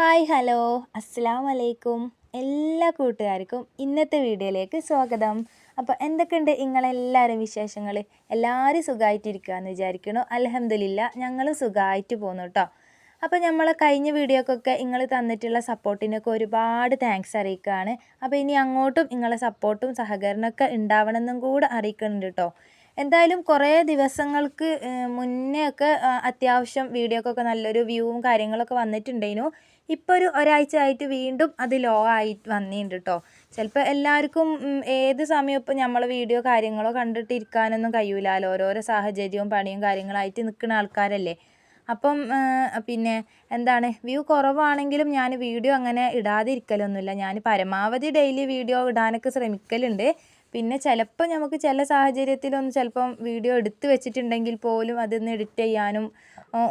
Hi hello. അസ്സാം വലൈക്കും എല്ലാ കൂട്ടുകാർക്കും ഇന്നത്തെ വീഡിയോയിലേക്ക് സ്വാഗതം. അപ്പോൾ എന്തൊക്കെയുണ്ട് നിങ്ങളെല്ലാവരും വിശേഷങ്ങൾ? എല്ലാവരും സുഖമായിട്ടിരിക്കുകയെന്ന് വിചാരിക്കണു അലഹമില്ല ഞങ്ങളും സുഖമായിട്ട് പോകുന്നു കേട്ടോ. അപ്പോൾ നമ്മൾ കഴിഞ്ഞ വീഡിയോക്കൊക്കെ നിങ്ങൾ തന്നിട്ടുള്ള സപ്പോർട്ടിനൊക്കെ ഒരുപാട് താങ്ക്സ് അറിയിക്കുകയാണ്. അപ്പോൾ ഇനി അങ്ങോട്ടും നിങ്ങളെ സപ്പോർട്ടും സഹകരണമൊക്കെ ഉണ്ടാവണമെന്നും കൂടെ അറിയിക്കുന്നുണ്ട് കേട്ടോ. എന്തായാലും കുറേ ദിവസങ്ങൾക്ക് മുന്നേ ഒക്കെ അത്യാവശ്യം വീഡിയോക്കൊക്കെ നല്ലൊരു വ്യൂവും കാര്യങ്ങളൊക്കെ വന്നിട്ടുണ്ടായിരുന്നു. ഇപ്പോൾ ഒരു ഒരാഴ്ച ആയിട്ട് വീണ്ടും അത് ലോ ആയി വന്നിട്ടുണ്ട് കേട്ടോ ചിലപ്പോൾ എല്ലാവർക്കും ഏത് സമയം ഇപ്പോൾ നമ്മൾ വീഡിയോ കാര്യങ്ങളോ കണ്ടിട്ടിരിക്കാനൊന്നും കഴിയൂലല്ലോ ഓരോരോ സാഹചര്യവും പണിയും കാര്യങ്ങളായിട്ട് നിൽക്കുന്ന ആൾക്കാരല്ലേ. അപ്പം പിന്നെ എന്താണ് വ്യൂ കുറവാണെങ്കിലും ഞാൻ വീഡിയോ അങ്ങനെ ഇടാതിരിക്കലൊന്നുമില്ല. ഞാൻ പരമാവധി ഡെയിലി വീഡിയോ ഇടാനൊക്കെ ശ്രമിക്കലുണ്ട്. പിന്നെ ചിലപ്പോൾ നമുക്ക് ചില സാഹചര്യത്തിലൊന്നും ചിലപ്പം വീഡിയോ എടുത്ത് വെച്ചിട്ടുണ്ടെങ്കിൽ പോലും അതൊന്ന് എഡിറ്റ് ചെയ്യാനും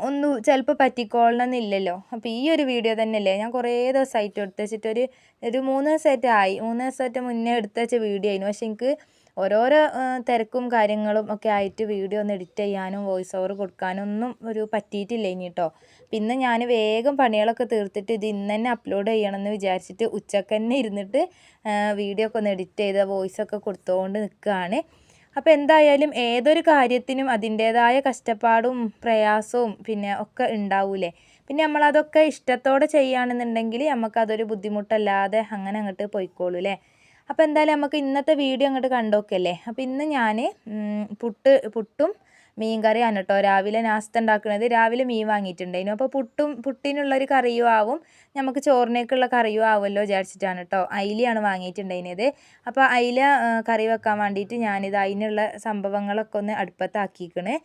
ഒന്നും ചിലപ്പോൾ പറ്റിക്കോളണമെന്നില്ലല്ലോ അപ്പോൾ ഈ ഒരു വീഡിയോ തന്നെയല്ലേ ഞാൻ കുറേ ദിവസമായിട്ട് എടുത്ത് വെച്ചിട്ട് ഒരു ഒരു മൂന്ന് ദിവസമായിട്ട് ആയി. മൂന്ന് ദിവസമായിട്ട് മുന്നേ എടുത്ത് വെച്ച വീഡിയോ ആയിരുന്നു. പക്ഷെ എനിക്ക് ഓരോരോ തിരക്കും കാര്യങ്ങളും ഒക്കെ ആയിട്ട് വീഡിയോ ഒന്ന് എഡിറ്റ് ചെയ്യാനും വോയിസ് ഓവർ കൊടുക്കാനും ഒന്നും ഒരു പറ്റിയിട്ടില്ല ഇനി കേട്ടോ പിന്നെ ഞാൻ വേഗം പണികളൊക്കെ തീർത്തിട്ട് ഇത് ഇന്ന് തന്നെ അപ്ലോഡ് ചെയ്യണമെന്ന് വിചാരിച്ചിട്ട് ഉച്ചയ്ക്ക് തന്നെ ഇരുന്നിട്ട് വീഡിയോ ഒക്കെ ഒന്ന് എഡിറ്റ് ചെയ്ത വോയിസ് ഒക്കെ കൊടുത്തുകൊണ്ട് നിൽക്കുകയാണ് അപ്പോൾ എന്തായാലും ഏതൊരു കാര്യത്തിനും അതിന്റേതായ കഷ്ടപ്പാടും പ്രയാസവും പിന്നെ ഒക്കെ ഉണ്ടാവൂലേ. പിന്നെ നമ്മളതൊക്കെ ഇഷ്ടത്തോടെ ചെയ്യുകയാണെന്നുണ്ടെങ്കിൽ നമുക്കതൊരു ബുദ്ധിമുട്ടല്ലാതെ അങ്ങനെ അങ്ങോട്ട് പോയിക്കോളൂ അല്ലേ അപ്പോൾ എന്തായാലും നമുക്ക് ഇന്നത്തെ വീഡിയോ അങ്ങോട്ട് കണ്ടോക്കല്ലേ അപ്പോൾ ഇന്ന് ഞാൻ പുട്ട് പുട്ടും മീൻ കറിയാണ് കേട്ടോ. രാവിലെ നാസ്ത ഉണ്ടാക്കുന്നത്. രാവിലെ മീൻ വാങ്ങിയിട്ടുണ്ടായിരുന്നു. അപ്പോൾ പുട്ടും പുട്ടിനുള്ളൊരു കറിയും ആവും. നമുക്ക് ചോറിനേക്കുള്ള കറിയും ആവുമല്ലോ വിചാരിച്ചിട്ടാണ് കേട്ടോ. അയിലയാണ് വാങ്ങിയിട്ടുണ്ടായിരുന്നത്. അപ്പോൾ അയില കറി വെക്കാൻ വേണ്ടിയിട്ട് ഞാനിത് അതിനുള്ള സംഭവങ്ങളൊക്കെ ഒന്ന് അടുപ്പത്താക്കിക്കണേ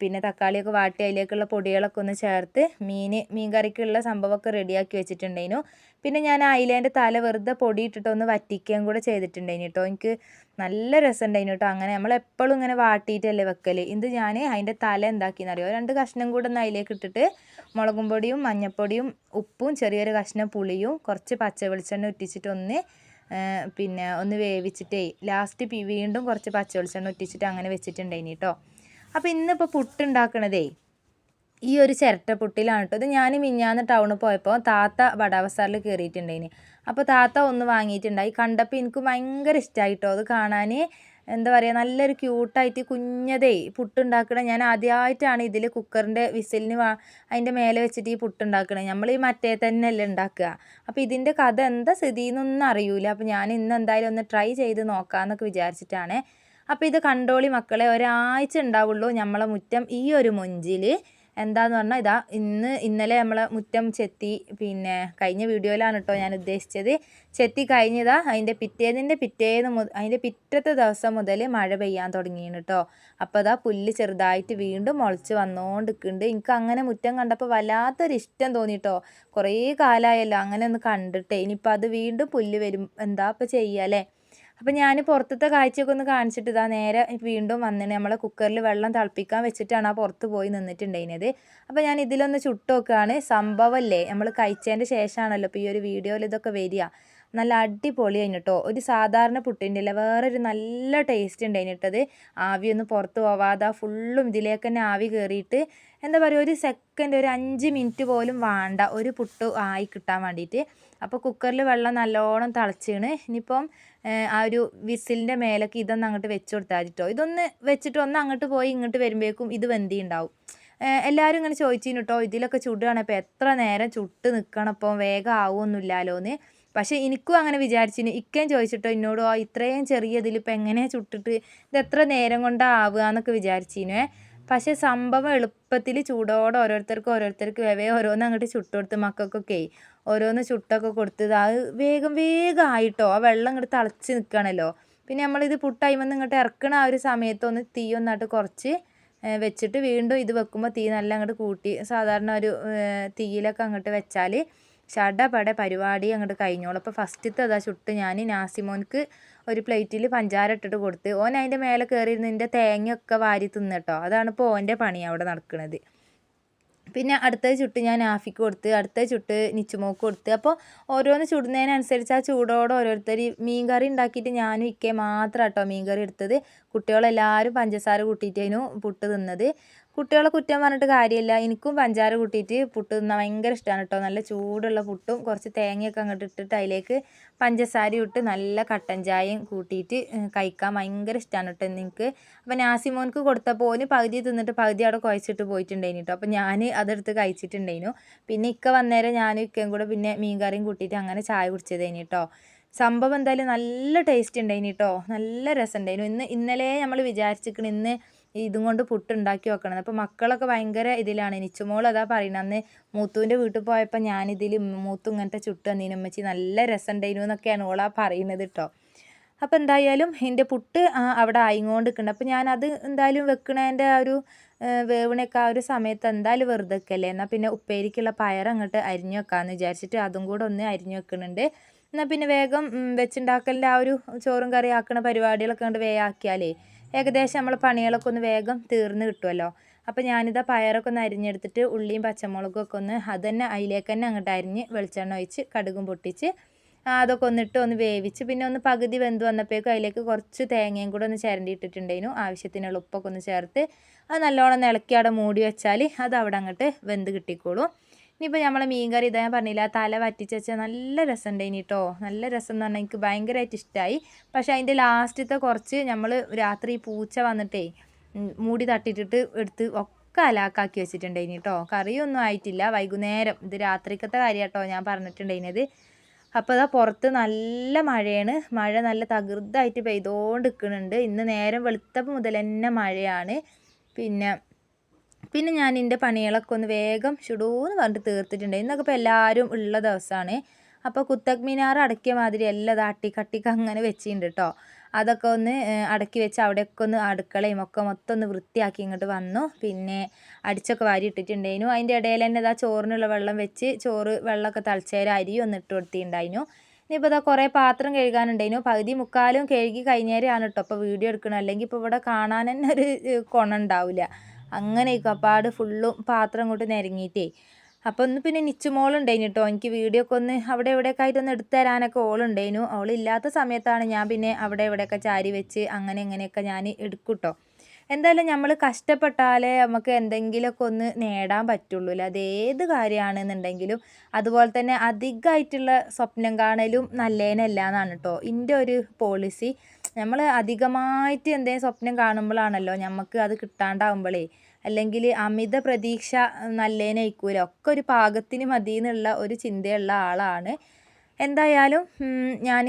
പിന്നെ തക്കാളിയൊക്കെ വാട്ടി അതിലേക്കുള്ള പൊടികളൊക്കെ ഒന്ന് ചേർത്ത് മീൻ മീൻ കറിക്കുള്ള സംഭവമൊക്കെ റെഡിയാക്കി വെച്ചിട്ടുണ്ടായിരുന്നു. പിന്നെ ഞാൻ അയിലേന്റെ തല വെറുതെ പൊടി ഇട്ടിട്ട് വറ്റിക്കുകയും കൂടെ ചെയ്തിട്ടുണ്ടായിരുന്നു കേട്ടോ. എനിക്ക് നല്ല രസമുണ്ടായിരുന്നു കേട്ടോ. അങ്ങനെ നമ്മൾ എപ്പോഴും ഇങ്ങനെ വാട്ടിയിട്ടല്ലേ വെക്കൽ ഇത് ഞാൻ അതിന്റെ തല എന്താക്കിയെന്ന് അറിയോ? രണ്ട് കഷ്ണം കൂടെ ഒന്ന് അതിലേക്ക് ഇട്ടിട്ട് മുളകും പൊടിയും മഞ്ഞൾപ്പൊടിയും ഉപ്പും ചെറിയൊരു കഷ്ണം പുളിയും കുറച്ച് പച്ച വെളിച്ചെണ്ണ ഉറ്റിച്ചിട്ട് ഒന്ന് പിന്നെ ഒന്ന് വേവിച്ചിട്ടേ ലാസ്റ്റ് വീണ്ടും കുറച്ച് പച്ച വെളിച്ചെണ്ണ ഉറ്റിച്ചിട്ട് അങ്ങനെ വെച്ചിട്ടുണ്ടായിനി കേട്ടോ. അപ്പോൾ ഇന്നിപ്പോൾ പുട്ടുണ്ടാക്കണതേ ഈ ഒരു ചിരട്ട പുട്ടിലാണ് കേട്ടോ ഇത് ഞാൻ മിഞ്ഞാന്ന് ടൗണിൽ പോയപ്പോൾ താത്ത വടാവസാറിൽ കയറിയിട്ടുണ്ടായിന് അപ്പോൾ താത്ത ഒന്ന് വാങ്ങിയിട്ടുണ്ടായി. കണ്ടപ്പോൾ എനിക്ക് ഭയങ്കര ഇഷ്ടമായിട്ടോ അത് കാണാൻ എന്താ പറയുക നല്ലൊരു ക്യൂട്ടായിട്ട് കുഞ്ഞതേ പുട്ടുണ്ടാക്കണം. ഞാൻ ആദ്യമായിട്ടാണ് ഇതിൽ കുക്കറിന്റെ വിസിലിന് വാ അതിന്റെ മേലെ വെച്ചിട്ട് ഈ പുട്ടുണ്ടാക്കണേ. നമ്മൾ ഈ മറ്റേ തന്നെയല്ലേ ഉണ്ടാക്കുക. അപ്പോൾ ഇതിന്റെ കഥ എന്താ സ്ഥിതി എന്നൊന്നും അറിയൂല. അപ്പോൾ ഞാൻ ഇന്ന് എന്തായാലും ഒന്ന് ട്രൈ ചെയ്ത് നോക്കാമെന്നൊക്കെ വിചാരിച്ചിട്ടാണ് അപ്പോൾ ഇത് കണ്ടോളി മക്കളെ ഒരാഴ്ച ഉണ്ടാവുള്ളൂ നമ്മളെ മുറ്റം ഈ ഒരു മൊഞ്ചിൽ എന്താന്ന് പറഞ്ഞാൽ ഇതാ ഇന്ന് ഇന്നലെ നമ്മളെ മുറ്റം ചെത്തി പിന്നെ കഴിഞ്ഞ വീഡിയോയിലാണ് കേട്ടോ ഞാൻ ഉദ്ദേശിച്ചത്. ചെത്തി കഴിഞ്ഞതാ അതിന്റെ പിറ്റേതിന്റെ പിറ്റേന്ന് മുതൽ അതിന്റെ പിറ്റത്തെ ദിവസം മുതൽ മഴ പെയ്യാൻ തുടങ്ങിയാണ് കേട്ടോ അപ്പോൾ അതാ പുല്ല് ചെറുതായിട്ട് വീണ്ടും മുളച്ച് വന്നുകൊണ്ടിരിക്കുന്നുണ്ട് എനിക്ക് അങ്ങനെ മുറ്റം കണ്ടപ്പോൾ വല്ലാത്തൊരു ഇഷ്ടം തോന്നി കേട്ടോ കുറേ കാലമായല്ലോ അങ്ങനെ ഒന്ന് കണ്ടിട്ടേ. ഇനിയിപ്പോൾ അത് വീണ്ടും പുല്ല് വരും എന്താ ഇപ്പോൾ ചെയ്യുക അല്ലേ അപ്പോൾ ഞാൻ പുറത്തത്തെ കാഴ്ചയൊക്കെ ഒന്ന് കാണിച്ചിട്ട് ഇതാ നേരെ വീണ്ടും വന്നിന്. നമ്മളെ കുക്കറിൽ വെള്ളം തിളപ്പിക്കാൻ വെച്ചിട്ടാണ് ആ പുറത്ത് പോയി നിന്നിട്ടുണ്ടായിരുന്നത് അപ്പോൾ ഞാൻ ഇതിലൊന്ന് ചുട്ട് നോക്കുകയാണ് സംഭവമല്ലേ നമ്മൾ കഴിച്ചതിന്റെ ശേഷമാണല്ലോ ഇപ്പോൾ ഈ ഒരു വീഡിയോയിൽ ഇതൊക്കെ വരിക. നല്ല അടിപൊളി കഴിഞ്ഞിട്ടോ ഒരു സാധാരണ പുട്ടിന്റെ ഇല്ല വേറൊരു നല്ല ടേസ്റ്റ് ഉണ്ട് കഴിഞ്ഞിട്ടത് ആവിയൊന്നും പുറത്ത് പോവാതെ ഫുള്ളും ഇതിലേക്ക് തന്നെ ആവി കയറിയിട്ട് എന്താ പറയുക ഒരു സെക്കൻഡ് ഒരു അഞ്ച് മിനിറ്റ് പോലും വേണ്ട. ഒരു പുട്ട് ആയി കിട്ടാൻ വേണ്ടിയിട്ട് അപ്പോൾ കുക്കറിൽ വെള്ളം നല്ലോണം തിളച്ചാണ്. ഇനിയിപ്പം ആ ഒരു വിസിലിന്റെ മേലേക്ക് ഇതൊന്ന് അങ്ങോട്ട് വെച്ച് കൊടുത്താൽ മതിട്ടോ. ഇതൊന്ന് വെച്ചിട്ട് ഒന്ന് അങ്ങോട്ട് പോയി ഇങ്ങോട്ട് വരുമ്പോഴേക്കും ഇത് വെന്തി ഉണ്ടാവും എല്ലാവരും ഇങ്ങനെ ചോദിച്ചിട്ടോ ഇതിലൊക്കെ ചുടുകയാണ് അപ്പോൾ എത്ര നേരം ചുട്ട് നിൽക്കണം അപ്പം വേഗം ആവുമൊന്നുമില്ലല്ലോ എന്ന് പക്ഷേ എനിക്കും അങ്ങനെ വിചാരിച്ചിന് ഇക്കയും ചോദിച്ചിട്ടോ എന്നോട് ആ ഇത്രയും ചെറിയ ഇതിലിപ്പോൾ എങ്ങനെ ചുട്ടിട്ട്? ഇത് എത്ര നേരം കൊണ്ടാണ് ആവുക? എന്നൊക്കെ വിചാരിച്ചിനുവേ പക്ഷേ സംഭവം എളുപ്പത്തിൽ ചൂടോടെ ഓരോരുത്തർക്ക് ഓരോരുത്തർക്ക് വേവേ ഓരോന്ന് അങ്ങോട്ട് ചുട്ട് കൊടുത്ത് മക്കൾക്കൊക്കെ ഓരോന്ന് ചുട്ടൊക്കെ കൊടുത്ത് അത് വേഗം വേഗം ആയിട്ടോ? ആ വെള്ളം ഇങ്ങോട്ട് തിളച്ച് നിൽക്കണല്ലോ പിന്നെ നമ്മളിത് പുട്ടൈമെന്ന് ഇങ്ങോട്ട് ഇറക്കണ ആ ഒരു സമയത്തൊന്ന് തീ ഒന്നായിട്ട് കുറച്ച് വെച്ചിട്ട് വീണ്ടും ഇത് വെക്കുമ്പോൾ തീ നല്ല അങ്ങോട്ട് കൂട്ടി സാധാരണ ഒരു തീയിലൊക്കെ അങ്ങോട്ട് വെച്ചാൽ ഷടപട പരിപാടി അങ്ങോട്ട് കഴിഞ്ഞോളൂ. അപ്പോൾ ഫസ്റ്റത്തെ അതാ ചുട്ട് ഞാൻ നാസിമോൻക്ക് ഒരു പ്ലേറ്റിൽ പഞ്ചാര ഇട്ടിട്ട് കൊടുത്ത് ഓൻ അതിന്റെ മേലെ കയറിയിരുന്ന് എന്റെ തേങ്ങയൊക്കെ വാരി തിന്നിട്ടോ. അതാണ് ഇപ്പോൾ ഓന്റെ പണി അവിടെ നടക്കുന്നത് പിന്നെ അടുത്ത ചുട്ട് ഞാൻ ആഫിക്ക് കൊടുത്ത് അടുത്ത ചുട്ട് നിച്ചുമോക്ക് കൊടുത്ത്. അപ്പോൾ ഓരോന്ന് ചുടുന്നതിനനുസരിച്ച് ആ ചൂടോടെ ഓരോരുത്തർ മീൻ കറി ഉണ്ടാക്കിയിട്ട് ഞാനും ഇക്കേ മാത്രം കേട്ടോ മീൻ കറി എടുത്തത്. കുട്ടികളെല്ലാവരും പഞ്ചസാര കൂട്ടിയിട്ടേനു പുട്ട് തിന്നത്. കുട്ടികളെ കുറ്റം പറഞ്ഞിട്ട് കാര്യമില്ല. എനിക്കും പഞ്ചാര കൂട്ടിയിട്ട് പുട്ട് തിന്നാൻ ഭയങ്കര ഇഷ്ടമാണ് കേട്ടോ നല്ല ചൂടുള്ള പുട്ടും കുറച്ച് തേങ്ങയൊക്കെ അങ്ങോട്ട് ഇട്ടിട്ട് അതിലേക്ക് പഞ്ചസാര ഇട്ട് നല്ല കട്ടൻ ചായയും കൂട്ടിയിട്ട് കഴിക്കാൻ ഭയങ്കര ഇഷ്ടമാണ് കേട്ടോ നിങ്ങൾക്ക് അപ്പോൾ നാസിമോൻക്ക് കൊടുത്തപ്പോൾ ഓന് പകുതി തിന്നിട്ട് പകുതി അവിടെ കുഴച്ചിട്ട് പോയിട്ടുണ്ടായിന് കേട്ടോ അപ്പോൾ ഞാൻ അതെടുത്ത് കഴിച്ചിട്ടുണ്ടായിരുന്നു പിന്നെ ഇക്ക വന്നേരം ഞാനും ഇക്കയും കൂടെ പിന്നെ മീൻ കറിയും കൂട്ടിയിട്ട് അങ്ങനെ ചായ കുടിച്ചതേനി കേട്ടോ സംഭവം എന്തായാലും നല്ല ടേസ്റ്റ് ഉണ്ടായിന് കേട്ടോ നല്ല രസം ഉണ്ടായിരുന്നു ഇന്ന് ഇന്നലെ നമ്മൾ വിചാരിച്ചിരിക്കണം ഇന്ന് ഇതും കൊണ്ട് പുട്ട് ഉണ്ടാക്കി വെക്കണം അപ്പോൾ മക്കളൊക്കെ ഭയങ്കര ഇതിലാണ്. നിച്ചുമോൾ അതാ പറയുന്നത് അന്ന് മൂത്തുവിന്റെ വീട്ടിൽ പോയപ്പോൾ ഞാനിതിൽ മൂത്തു ഇങ്ങനത്തെ ചുട്ട് തന്നീനു ഉമ്മച്ചി നല്ല രസം ഉണ്ടായിരുന്നു എന്നൊക്കെയാണ് ഓളാ പറയുന്നത് കേട്ടോ അപ്പോൾ എന്തായാലും എന്റെ പുട്ട് അവിടെ ആയിക്കൊണ്ട് നിൽക്കുന്നുണ്ട് അപ്പോൾ ഞാനത് എന്തായാലും വെക്കണതിന്റെ ആ ഒരു വേവണയൊക്കെ ആ ഒരു സമയത്ത് എന്തായാലും വെറുതെ വെക്കല്ലേ എന്നാൽ പിന്നെ ഉപ്പേരിക്കുള്ള പയർ അങ്ങോട്ട് അരിഞ്ഞു വെക്കാമെന്ന് വിചാരിച്ചിട്ട് അതും കൂടെ ഒന്ന് അരിഞ്ഞു വെക്കുന്നുണ്ട് എന്നാൽ പിന്നെ വേഗം വെച്ചുണ്ടാക്കലിന്റെ ആ ഒരു ചോറും കറി ആക്കണ പരിപാടികളൊക്കെ കൊണ്ട് വേഗം ആക്കിയാലേ. ഏകദേശം നമ്മൾ പണികളൊക്കെ ഒന്ന് വേഗം തീർന്ന് കിട്ടുമല്ലോ അപ്പോൾ ഞാനിതാ പയറൊക്കെ ഒന്ന് അരിഞ്ഞെടുത്തിട്ട് ഉള്ളിയും പച്ചമുളകും ഒക്കെ ഒന്ന് അത് തന്നെ അതിലേക്ക് തന്നെ അങ്ങോട്ട് അരിഞ്ഞ് വെളിച്ചെണ്ണ ഒഴിച്ച് കടുകും പൊട്ടിച്ച് അതൊക്കെ ഒന്നിട്ട് ഒന്ന് വേവിച്ച് പിന്നെ ഒന്ന് പകുതി വെന്ത് വന്നപ്പോഴേക്കും അതിലേക്ക് കുറച്ച് തേങ്ങയും കൂടെ ഒന്ന് ചിരണ്ടി ഇട്ടിട്ടുണ്ടായിരുന്നു. ആവശ്യത്തിനുള്ള ഉപ്പൊക്കെ ഒന്ന് ചേർത്ത് അത് നല്ലോണം ഇളക്കി അവിടെ മൂടി വെച്ചാൽ അത് അവിടെ അങ്ങോട്ട് വെന്ത് കിട്ടിക്കോളും. ഇനിയിപ്പോൾ നമ്മളെ മീൻ കറി ഇതാ ഞാൻ പറഞ്ഞില്ല തല വറ്റിച്ച് വെച്ചാൽ നല്ല ഇനി കേട്ടോ നല്ല രസം എന്ന് പറഞ്ഞാൽ എനിക്ക് ഭയങ്കരമായിട്ട് ഇഷ്ടമായി പക്ഷേ അതിന്റെ ലാസ്റ്റത്തെ കുറച്ച് നമ്മൾ രാത്രി പൂച്ച വന്നിട്ടേ മൂടി തട്ടിയിട്ടിട്ട് എടുത്ത് ഒക്കെ അലാക്കാക്കി വെച്ചിട്ടുണ്ടായിനി കേട്ടോ കറിയൊന്നും ആയിട്ടില്ല. വൈകുന്നേരം ഇത് രാത്രിക്കത്തെ കാര്യം കേട്ടോ ഞാൻ പറഞ്ഞിട്ടുണ്ടായിരുന്നത്. അപ്പോൾ അതാ പുറത്ത് നല്ല മഴയാണ്. മഴ നല്ല തകൃതായിട്ട് പെയ്തുകൊണ്ട് നിൽക്കുന്നുണ്ട് ഇന്ന് നേരം വെളുത്തപ്പോൾ മുതൽ തന്നെ മഴയാണ്. പിന്നെ പിന്നെ ഞാൻ എന്റെ പണികളൊക്കെ ഒന്ന് വേഗം ചുടൂന്ന് പറഞ്ഞിട്ട് തീർത്തിട്ടുണ്ട്. ഇന്നൊക്കെ ഇപ്പോൾ എല്ലാവരും ഉള്ള ദിവസമാണ് അപ്പോൾ കുത്തക് മിനാർ അടക്കിയ മാതിരി എല്ലാം അത് അട്ടിക്കട്ടിക്ക് അങ്ങനെ വെച്ചിട്ടുണ്ട് കേട്ടോ അതൊക്കെ ഒന്ന് അടക്കി വെച്ച് അവിടെയൊക്കെ ഒന്ന് അടുക്കളയും ഒക്കെ മൊത്തം ഒന്ന് വൃത്തിയാക്കി ഇങ്ങോട്ട് വന്നു. പിന്നെ അടിച്ചൊക്കെ വാരി ഇട്ടിട്ടുണ്ടായിരുന്നു. അതിന്റെ ഇടയിൽ തന്നെ ഇതാ ചോറിനുള്ള വെള്ളം വെച്ച് ചോറ് വെള്ളമൊക്കെ തളിച്ചേരം അരി ഒന്ന് ഇട്ട് കൊടുത്തിട്ടുണ്ടായിരുന്നു. ഇനിയിപ്പോൾ ഇതാ കുറേ പാത്രം കഴുകാനുണ്ടായിരുന്നു. പകുതി മുക്കാലും കഴുകി കഴിഞ്ഞേരെയാണ് കേട്ടോ അപ്പോൾ വീഡിയോ എടുക്കണം. അല്ലെങ്കിൽ ഇപ്പോൾ ഇവിടെ കാണാൻ തന്നെ ഒരു കൊണ ഉണ്ടാവില്ല അങ്ങനെ കപ്പാട് ഫുള്ളും പാത്രം കൊണ്ട് നിരങ്ങിയിട്ടേ അപ്പോൾ ഒന്ന് പിന്നെ നിച്ചുമോളുണ്ടായിന് കേട്ടോ എനിക്ക് വീഡിയോ ഒക്കെ ഒന്ന് അവിടെ ഇവിടെയൊക്കെ ആയിട്ടൊന്ന് എടുത്തു തരാനൊക്കെ ഓളുണ്ടായിരുന്നു അവളില്ലാത്ത സമയത്താണ് ഞാൻ പിന്നെ അവിടെ ഇവിടെയൊക്കെ ചാരി വെച്ച് അങ്ങനെ ഇങ്ങനെയൊക്കെ ഞാൻ എടുക്കൂട്ടോ കേട്ടോ എന്തായാലും നമ്മൾ കഷ്ടപ്പെട്ടാലേ നമുക്ക് എന്തെങ്കിലുമൊക്കെ ഒന്ന് നേടാൻ പറ്റുള്ളൂ അല്ലേ? അതേത് കാര്യമാണെന്നുണ്ടെങ്കിലും അതുപോലെ തന്നെ അധികമായിട്ടുള്ള സ്വപ്നം കാണലും നല്ലേനല്ല എന്നാണ് കേട്ടോ എന്റെ ഒരു പോളിസി നമ്മൾ അധികമായിട്ട് എന്തെങ്കിലും സ്വപ്നം കാണുമ്പോഴാണല്ലോ നമുക്ക് അത് കിട്ടാണ്ടാവുമ്പോഴേ അല്ലെങ്കിൽ അമിത പ്രതീക്ഷ നല്ലതിനായിരിക്കൂല ഒക്കെ ഒരു പാകത്തിന് മതി എന്നുള്ള ഒരു ചിന്തയുള്ള ആളാണ്. എന്തായാലും ഞാൻ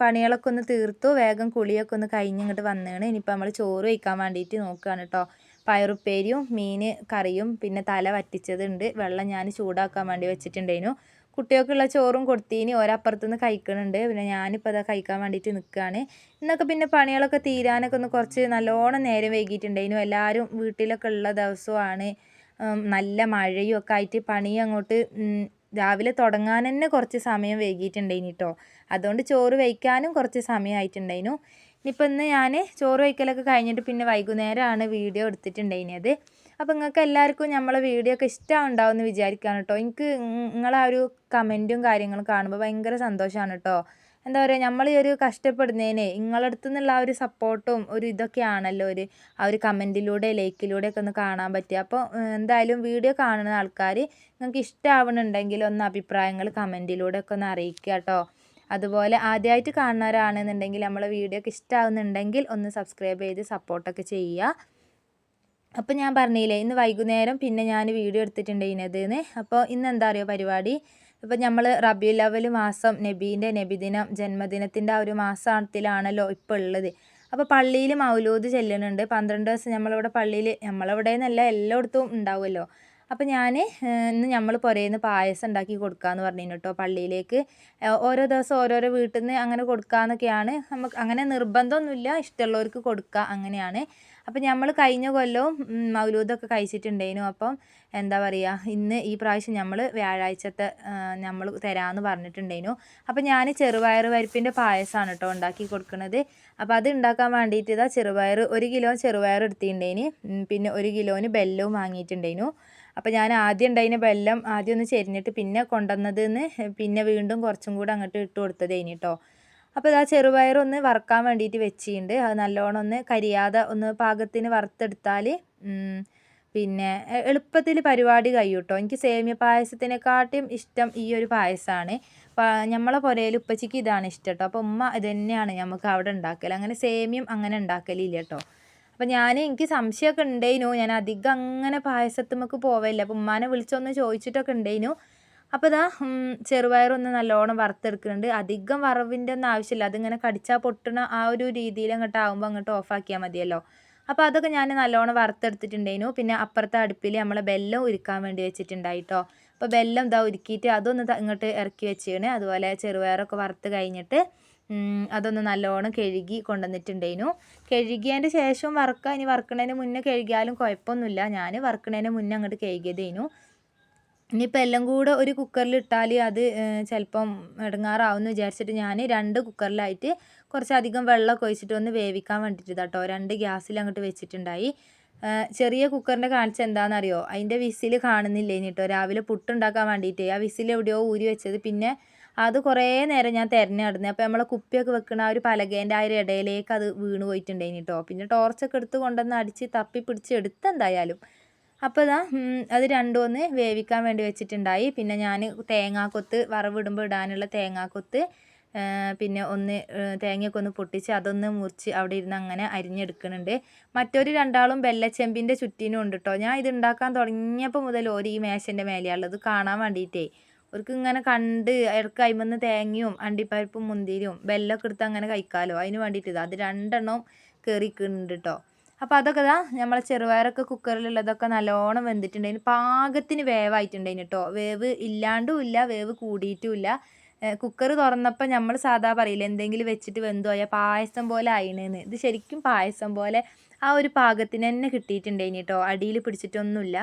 പണികളൊക്കെ ഒന്ന് തീർത്തു. വേഗം കുളിയൊക്കെ ഒന്ന് കഴിഞ്ഞ് ഇങ്ങോട്ട് വന്നതാണ് ഇനിയിപ്പോൾ നമ്മൾ ചോറ് വയ്ക്കാൻ വേണ്ടിയിട്ട് നോക്കുകയാണ് കേട്ടോ പയറുപ്പേരിയും മീൻ കറിയും പിന്നെ തല വറ്റിച്ചതുണ്ട്. വെള്ളം ഞാൻ ചൂടാക്കാൻ വേണ്ടി വെച്ചിട്ടുണ്ടായിരുന്നു. കുട്ടികൾക്കുള്ള ചോറും കൊടുത്തീനി. ഓരപ്പുറത്തുനിന്ന് കഴിക്കണുണ്ട്. പിന്നെ ഞാനിപ്പോൾ അതാ കഴിക്കാൻ വേണ്ടിയിട്ട് നിൽക്കുകയാണ് ഇന്നൊക്കെ പിന്നെ പണികളൊക്കെ തീരാനൊക്കെ ഒന്ന് കുറച്ച് നല്ലോണം നേരം വൈകിയിട്ടുണ്ടായിരുന്നു എല്ലാവരും വീട്ടിലൊക്കെ ഉള്ള ദിവസമാണ്. നല്ല മഴയും ഒക്കെ ആയിട്ട് പണി അങ്ങോട്ട് രാവിലെ തുടങ്ങാൻ തന്നെ കുറച്ച് സമയം വൈകിയിട്ടുണ്ടായിന് കേട്ടോ അതുകൊണ്ട് ചോറ് വയ്ക്കാനും കുറച്ച് സമയമായിട്ടുണ്ടായിരുന്നു ഇനിയിപ്പോൾ ഇന്ന് ഞാൻ ചോറ് വയ്ക്കലൊക്കെ കഴിഞ്ഞിട്ട് പിന്നെ വൈകുന്നേരമാണ് വീഡിയോ എടുത്തിട്ടുണ്ടായിരുന്നത് അപ്പോൾ നിങ്ങൾക്ക് എല്ലാവർക്കും നമ്മളെ വീഡിയോ ഒക്കെ ഇഷ്ടമുണ്ടാവും എന്ന് വിചാരിക്കുകയാണ് കേട്ടോ എനിക്ക് നിങ്ങളെ ആ ഒരു കമന്റും കാര്യങ്ങളും കാണുമ്പോൾ ഭയങ്കര സന്തോഷമാണ് കേട്ടോ എന്താ പറയുക നമ്മൾ ഈ ഒരു കഷ്ടപ്പെടുന്നതിന് നിങ്ങളുടെ അടുത്തു നിന്നുള്ള ആ ഒരു സപ്പോർട്ടും ഒരു ഇതൊക്കെയാണല്ലോ ഒരു ആ ഒരു കമന്റിലൂടെ ലൈക്കിലൂടെ ഒക്കെ ഒന്ന് കാണാൻ പറ്റുക. അപ്പോൾ എന്തായാലും വീഡിയോ കാണുന്ന ആൾക്കാർ നിങ്ങൾക്ക് ഇഷ്ടമാവണമെന്നുണ്ടെങ്കിൽ ഒന്ന് അഭിപ്രായങ്ങൾ കമന്റിലൂടെ ഒക്കെ ഒന്ന് അറിയിക്കുക കേട്ടോ അതുപോലെ ആദ്യമായിട്ട് കാണുന്നവരാണെന്നുണ്ടെങ്കിൽ നമ്മളെ വീഡിയോ ഒക്കെ ഇഷ്ടമാവുന്നുണ്ടെങ്കിൽ ഒന്ന് സബ്സ്ക്രൈബ് ചെയ്ത് സപ്പോർട്ടൊക്കെ ചെയ്യുക. അപ്പോൾ ഞാൻ പറഞ്ഞില്ലേ ഇന്ന് വൈകുന്നേരം പിന്നെ ഞാൻ വീഡിയോ എടുത്തിട്ടുണ്ട് എടുത്തിട്ടുണ്ടായിരുന്നത് അപ്പോൾ ഇന്ന് എന്താ പറയുക പരിപാടി? ഇപ്പോൾ നമ്മൾ റബി ലവൽ മാസം നബീന്റെ നബിദിനം ജന്മദിനത്തിന്റെ ആ ഒരു മാസത്തിലാണല്ലോ ഇപ്പോൾ ഉള്ളത്. അപ്പോൾ പള്ളിയിൽ മൗലൂദ് ചെല്ലുന്നുണ്ട്. പന്ത്രണ്ട് ദിവസം നമ്മളിവിടെ പള്ളിയിൽ നമ്മളിവിടെ നിന്നല്ല എല്ലായിടത്തും ഉണ്ടാവുമല്ലോ. അപ്പോൾ ഞാൻ ഇന്ന് നമ്മൾ പുരയിന്ന് പായസം ഉണ്ടാക്കി കൊടുക്കാമെന്ന് പറഞ്ഞു കേട്ടോ പള്ളിയിലേക്ക്. ഓരോ ദിവസം ഓരോരോ വീട്ടിൽ നിന്ന് അങ്ങനെ കൊടുക്കാമെന്നൊക്കെയാണ് നമുക്ക് അങ്ങനെ നിർബന്ധമൊന്നുമില്ല. ഇഷ്ടമുള്ളവർക്ക് കൊടുക്കുക അങ്ങനെയാണ്. അപ്പോൾ നമ്മൾ കഴിഞ്ഞ കൊല്ലവും മൗലൂദൊക്കെ കഴിച്ചിട്ടുണ്ടായിരുന്നു അപ്പം എന്താ പറയുക ഇന്ന് ഈ പ്രാവശ്യം നമ്മൾ വ്യാഴാഴ്ചത്തെ നമ്മൾ തരാമെന്ന് പറഞ്ഞിട്ടുണ്ടായിരുന്നു അപ്പം ഞാൻ ചെറുപയർ പരിപ്പിന്റെ പായസമാണ് കേട്ടോ ഉണ്ടാക്കി കൊടുക്കുന്നത് അപ്പോൾ അത് ഉണ്ടാക്കാൻ വേണ്ടിയിട്ട് ഇതാ ചെറുപയർ ഒരു കിലോ ചെറുപയർ എടുത്തിട്ടുണ്ടേന്. പിന്നെ ഒരു കിലോന് ബെല്ലവും വാങ്ങിയിട്ടുണ്ടായിരുന്നു അപ്പോൾ ഞാൻ ആദ്യം ഉണ്ടായിന് ബെല്ലം ആദ്യം ഒന്ന് ചെരിഞ്ഞിട്ട് പിന്നെ കൊണ്ടുവന്നതെന്ന് പിന്നെ വീണ്ടും കുറച്ചും കൂടെ അങ്ങോട്ട് ഇട്ട് കൊടുത്തതേനി കേട്ടോ അപ്പോൾ ഇതാ ചെറുപയർ ഒന്ന് വറുക്കാൻ വേണ്ടിയിട്ട് വെച്ചിട്ടുണ്ട്. അത് നല്ലോണം ഒന്ന് കരിയാതെ ഒന്ന് പാകത്തിന് വറുത്തെടുത്താൽ പിന്നെ എളുപ്പത്തിൽ പരിപാടി കഴിയും കേട്ടോ എനിക്ക് സേമിയ പായസത്തിനെക്കാട്ടിയും ഇഷ്ടം ഈ ഒരു പായസമാണ് നമ്മളെ പുരയിൽ ഉപ്പച്ചിക്ക് ഇതാണ് ഇഷ്ടം കേട്ടോ അപ്പോൾ ഉമ്മ ഇത് തന്നെയാണ് നമുക്ക് അവിടെ ഉണ്ടാക്കൽ അങ്ങനെ സേമിയം അങ്ങനെ ഉണ്ടാക്കലില്ല കേട്ടോ അപ്പോൾ ഞാൻ എനിക്ക് സംശയമൊക്കെ ഉണ്ടായിരുന്നു ഞാൻ അധികം അങ്ങനെ പായസത്തുമ്മക്ക് പോവല്ല അപ്പോൾ ഉമ്മാനെ വിളിച്ചൊന്ന് ചോദിച്ചിട്ടൊക്കെ ഉണ്ടായിരുന്നു അപ്പോൾ ഇതാ ചെറുപയറൊന്ന് നല്ലോണം വറുത്തെടുക്കുന്നുണ്ട്. അധികം വറവിന്റെ ഒന്നും ആവശ്യമില്ല. അതിങ്ങനെ കടിച്ചാൽ പൊട്ടണ ആ ഒരു രീതിയിൽ അങ്ങോട്ട് ആകുമ്പോൾ അങ്ങോട്ട് ഓഫാക്കിയാൽ മതിയല്ലോ. അപ്പോൾ അതൊക്കെ ഞാൻ നല്ലോണം വറുത്തെടുത്തിട്ടുണ്ടായിരുന്നു. പിന്നെ അപ്പുറത്തെ അടുപ്പിൽ നമ്മളെ ബെല്ലം ഉരുക്കാൻ വേണ്ടി വെച്ചിട്ടുണ്ടായിട്ടോ. അപ്പോൾ ബെല്ലം ഇതാ ഉരുക്കിയിട്ട് അതൊന്ന് ഇങ്ങോട്ട് ഇറക്കി വെച്ചിരുന്നേ അതുപോലെ ചെറുപയറൊക്കെ വറുത്ത് കഴിഞ്ഞിട്ട് അതൊന്ന് നല്ലോണം കഴുകി കൊണ്ടുവന്നിട്ടുണ്ടായിരുന്നു. കഴുകിയതിന്റെ ശേഷം വറുക്കുക ഇനി വറുക്കണതിന് മുന്നേ കഴുകിയാലും കുഴപ്പമൊന്നുമില്ല. ഞാൻ വറുക്കണതിന് മുന്നേ അങ്ങോട്ട് കഴുകിയതേനു. ഇനിയിപ്പോൾ എല്ലാം കൂടെ ഒരു കുക്കറിൽ ഇട്ടാൽ അത് ചിലപ്പം ഇടങ്ങാറാവുമെന്ന് വിചാരിച്ചിട്ട് ഞാൻ രണ്ട് കുക്കറിലായിട്ട് കുറച്ചധികം വെള്ളമൊക്കെ ഒഴിച്ചിട്ട് ഒന്ന് വേവിക്കാൻ വേണ്ടിയിട്ട് കേട്ടോ രണ്ട് ഗ്യാസിൽ അങ്ങോട്ട് വെച്ചിട്ടുണ്ടായി. ചെറിയ കുക്കറിന്റെ കാണിച്ച എന്താണെന്നറിയോ അതിന്റെ വിസിൽ കാണുന്നില്ല കേട്ടോ രാവിലെ പുട്ടുണ്ടാക്കാൻ വേണ്ടിയിട്ട്. ആ വിസിൽ എവിടെയോ ഊരി വെച്ചത്. പിന്നെ അത് കുറേ നേരം ഞാൻ തിരഞ്ഞു നടന്നു അപ്പോൾ നമ്മളെ കുപ്പിയൊക്കെ വെക്കുന്ന ആ ഒരു പലകേന്റെ ആ ഒരു ഇടയിലേക്ക് അത് വീണ് പോയിട്ടുണ്ടായിന് കേട്ടോ പിന്നെ ടോർച്ചൊക്കെ എടുത്ത് കൊണ്ടുവന്ന് അടിച്ച് തപ്പി പിടിച്ച് എടുത്ത് എന്തായാലും അപ്പോൾ ഇതാ അത് രണ്ടും ഒന്ന് വേവിക്കാൻ വേണ്ടി വെച്ചിട്ടുണ്ടായി. പിന്നെ ഞാൻ തേങ്ങാക്കൊത്ത് വറവിടുമ്പോൾ ഇടാനുള്ള തേങ്ങാക്കൊത്ത് പിന്നെ ഒന്ന് തേങ്ങയൊക്കെ ഒന്ന് പൊട്ടിച്ച് അതൊന്ന് മുറിച്ച് അവിടെ ഇരുന്ന് അങ്ങനെ അരിഞ്ഞെടുക്കുന്നുണ്ട്. മറ്റൊരു രണ്ടാളും വെള്ളച്ചെമ്പിന്റെ ചുറ്റിനും ഉണ്ട് കേട്ടോ ഞാൻ ഇത് ഉണ്ടാക്കാൻ തുടങ്ങിയപ്പോൾ മുതൽ ഒരു ഈ മേശന്റെ മേലെയുള്ളത് കാണാൻ വേണ്ടിയിട്ടേ അവർക്ക് ഇങ്ങനെ കണ്ട് ഇടയ്ക്ക് അയിമെന്ന് തേങ്ങയും അണ്ടിപ്പരിപ്പും മുന്തിരിയും വെല്ലമൊക്കെ എടുത്ത് അങ്ങനെ കഴിക്കാമല്ലോ അതിന് വേണ്ടിയിട്ട് അത് രണ്ടെണ്ണം കയറിക്കുന്നുണ്ട് കേട്ടോ അപ്പോൾ അതൊക്കെ ഇതാ നമ്മളെ ചെറുപയറൊക്കെ കുക്കറിലുള്ളതൊക്കെ നല്ലോണം വെന്തിട്ടുണ്ടായിന് പാകത്തിന് വേവായിട്ടുണ്ടായിന് കേട്ടോ വേവ് ഇല്ലാണ്ടും ഇല്ല വേവ് കൂടിയിട്ടും ഇല്ല. കുക്കർ തുറന്നപ്പോൾ നമ്മൾ സാധാ പറയില്ല എന്തെങ്കിലും വെച്ചിട്ട് വെന്തു പോയാൽ പായസം പോലെ ആയിണെന്ന്. ഇത് ശരിക്കും പായസം പോലെ ആ ഒരു പാകത്തിന് തന്നെ കിട്ടിയിട്ടുണ്ടായിന് കേട്ടോ അടിയിൽ പിടിച്ചിട്ടൊന്നുമില്ല.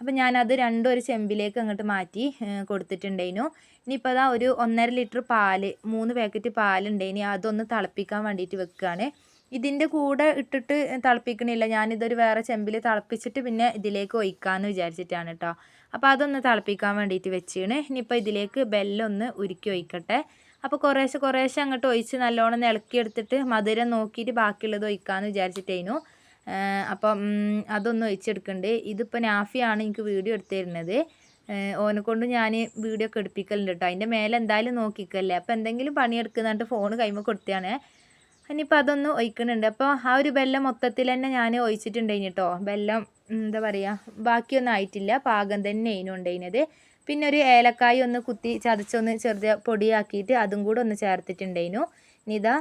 അപ്പോൾ ഞാനത് രണ്ടും ഒരു ചെമ്പിലേക്ക് അങ്ങോട്ട് മാറ്റി കൊടുത്തിട്ടുണ്ടായിനു. ഇനിയിപ്പോൾ അതാ ഒരു ഒന്നര ലിറ്റർ പാൽ മൂന്ന് പാക്കറ്റ് പാലുണ്ടായിനി. അതൊന്ന് തിളപ്പിക്കാൻ വേണ്ടിയിട്ട് വെക്കുകയാണ് ഇതിന്റെ കൂടെ ഇട്ടിട്ട് തിളപ്പിക്കണില്ല. ഞാനിതൊരു വേറെ ചെമ്പിൽ തിളപ്പിച്ചിട്ട് പിന്നെ ഇതിലേക്ക് ഒഴിക്കാമെന്ന് വിചാരിച്ചിട്ടാണ് കേട്ടോ അപ്പോൾ അതൊന്ന് തിളപ്പിക്കാൻ വേണ്ടിയിട്ട് വെച്ചാണ്. ഇനിയിപ്പോൾ ഇതിലേക്ക് ബെല്ലൊന്ന് ഉരുക്കി ഒഴിക്കട്ടെ. അപ്പോൾ കുറേശ്ശെ കുറേശ്ശെ അങ്ങോട്ട് ഒഴിച്ച് നല്ലോണം ഇളക്കിയെടുത്തിട്ട് മധുരം നോക്കിയിട്ട് ബാക്കിയുള്ളത് ഒഴിക്കാമെന്ന് വിചാരിച്ചിട്ടേനു. അപ്പം അതൊന്ന് ഒഴിച്ചെടുക്കുന്നുണ്ട് ഇതിപ്പോൾ നാഫിയാണ് എനിക്ക് വീഡിയോ എടുത്തു തരുന്നത് ഓനെ കൊണ്ട് ഞാൻ വീഡിയോ ഒക്കെ എടുപ്പിക്കലുണ്ട് കേട്ടോ അതിന്റെ മേലെ എന്തായാലും നോക്കിക്കല്ലേ. അപ്പോൾ എന്തെങ്കിലും പണിയെടുക്കുന്നുണ്ട് ഫോൺ കൈമ കൊടുത്തതാണ്. ഇനിയിപ്പോൾ അതൊന്ന് ഒഴിക്കുന്നുണ്ട് അപ്പോൾ ആ ഒരു വെല്ലം മൊത്തത്തിൽ തന്നെ ഞാൻ ഒഴിച്ചിട്ടുണ്ടായിന് കേട്ടോ വെല്ലം എന്താ പറയുക ബാക്കിയൊന്നും ആയിട്ടില്ല. പാകം തന്നെ അതിനുണ്ടായിനത് പിന്നെ ഒരു ഏലക്കായ ഒന്ന് കുത്തി ചതച്ചൊന്ന് ചെറുത് പൊടിയാക്കിയിട്ട് അതും കൂടെ ഒന്ന് ചേർത്തിട്ടുണ്ടായിനു. ഇനി ഇതാ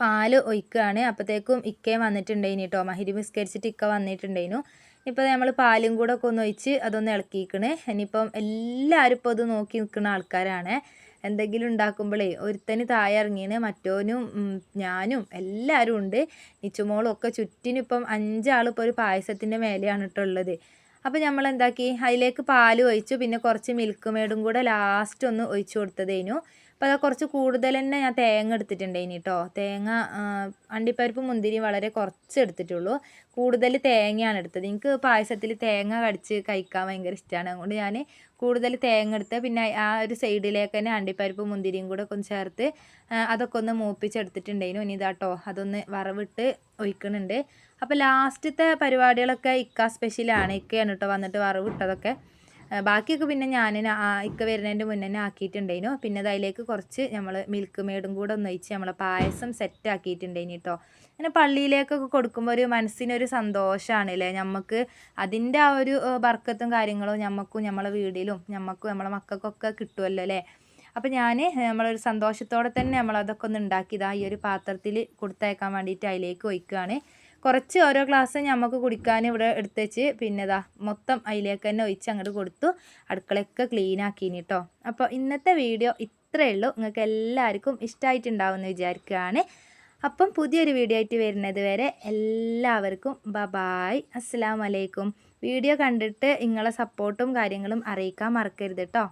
പാൽ ഒഴിക്കുകയാണ് അപ്പോഴത്തേക്കും ഇക്കയും വന്നിട്ടുണ്ടായിന് കേട്ടോ മഹിരി മിസ്കരിച്ചിട്ട് ഇക്ക വന്നിട്ടുണ്ടായിനു. ഇപ്പോൾ നമ്മൾ പാലും കൂടെ ഒക്കെ ഒന്ന് ഒഴിച്ച് അതൊന്ന് ഇളക്കിയിരിക്കണേ ഇനിയിപ്പം എല്ലാവരും ഇപ്പോൾ അത് നോക്കി നിൽക്കുന്ന ആൾക്കാരാണ്. എന്തെങ്കിലും ഉണ്ടാക്കുമ്പോഴേ ഒരുത്തന് താഴെ മറ്റോനും ഞാനും എല്ലാവരും ഉണ്ട്. നിച്ചുമോളും ഒക്കെ ചുറ്റിനും ഇപ്പം അഞ്ചാൾ ഇപ്പോൾ ഒരു പായസത്തിന്റെ മേലെയാണ് കേട്ടോ ഉള്ളത്. അപ്പോൾ നമ്മൾ എന്താക്കി അതിലേക്ക് പാൽ ഒഴിച്ചു പിന്നെ കുറച്ച് മിൽക്ക് മേടും കൂടെ ലാസ്റ്റ് ഒന്ന് ഒഴിച്ചു കൊടുത്തതേനു. അപ്പോൾ അത് കുറച്ച് കൂടുതൽ തന്നെ ഞാൻ തേങ്ങ എടുത്തിട്ടുണ്ടായിന് കേട്ടോ തേങ്ങ അണ്ടിപ്പരിപ്പ് മുന്തിരി വളരെ കുറച്ച് എടുത്തിട്ടുള്ളൂ. കൂടുതൽ തേങ്ങയാണ് എടുത്തത്. എനിക്ക് പായസത്തിൽ തേങ്ങ കടിച്ച് കഴിക്കാൻ ഭയങ്കര ഇഷ്ടമാണ് അതുകൊണ്ട് ഞാൻ കൂടുതൽ തേങ്ങ എടുത്ത് പിന്നെ ആ ഒരു സൈഡിലേക്ക് തന്നെ അണ്ടിപ്പരിപ്പ് മുന്തിരിയും കൂടെ ഒന്ന് ചേർത്ത് അതൊക്കെ ഒന്ന് മൂപ്പിച്ചെടുത്തിട്ടുണ്ടായിരുന്നു. ഇനി ഇതാട്ടോ അതൊന്ന് വറവിട്ട് ഒഴിക്കുന്നുണ്ട് അപ്പോൾ ലാസ്റ്റത്തെ പരിപാടികളൊക്കെ ഇക്ക സ്പെഷ്യലാണ് ഇക്കയാണ് കേട്ടോ വന്നിട്ട് വറവിട്ടതൊക്കെ. ബാക്കിയൊക്കെ പിന്നെ ഞാൻ ഇക്ക വരുന്നതിന്റെ മുന്നേ തന്നെ ആക്കിയിട്ടുണ്ടായിരുന്നു പിന്നെ അതിലേക്ക് കുറച്ച് നമ്മൾ മിൽക്ക് മേഡും കൂടെ ഒന്ന് ഒഴിച്ച് നമ്മളെ പായസം സെറ്റ് ആക്കിയിട്ടുണ്ടായിന് കേട്ടോ അങ്ങനെ പള്ളിയിലേക്കൊക്കെ കൊടുക്കുമ്പോൾ ഒരു മനസ്സിനൊരു സന്തോഷമാണ് അല്ലേ നമുക്ക് അതിന്റെ ആ ഒരു ബർക്കത്തും കാര്യങ്ങളും നമുക്കും നമ്മളെ വീടിലും നമുക്കും നമ്മളെ മക്കൾക്കൊക്കെ കിട്ടുമല്ലോ അല്ലേ അപ്പോൾ ഞാൻ നമ്മളൊരു സന്തോഷത്തോടെ തന്നെ നമ്മളതൊക്കെ ഒന്ന് ഉണ്ടാക്കിയതാ ഈ ഒരു പാത്രത്തിൽ കൊടുത്തയക്കാൻ വേണ്ടിയിട്ട് അതിലേക്ക് ഒഴിക്കുകയാണ് കുറച്ച് ഓരോ ഗ്ലാസ് നമുക്ക് കുടിക്കാൻ ഇവിടെ എടുത്തുവെച്ച് പിന്നെ ഇതാ മൊത്തം അതിലേക്ക് തന്നെ ഒഴിച്ച് അങ്ങോട്ട് കൊടുത്തു. അടുക്കളയൊക്കെ ക്ലീൻ ആക്കിനി കേട്ടോ അപ്പോൾ ഇന്നത്തെ വീഡിയോ ഇത്രയേ ഉള്ളൂ. നിങ്ങൾക്ക് എല്ലാവർക്കും ഇഷ്ടമായിട്ടുണ്ടാവും എന്ന് വിചാരിക്കുകയാണ്. അപ്പം പുതിയൊരു വീഡിയോ ആയിട്ട് വരുന്നത് വരെ എല്ലാവർക്കും ബബായ് അസ്സാം വലൈക്കും വീഡിയോ കണ്ടിട്ട് നിങ്ങളെ സപ്പോർട്ടും കാര്യങ്ങളും അറിയിക്കാൻ മറക്കരുത് കേട്ടോ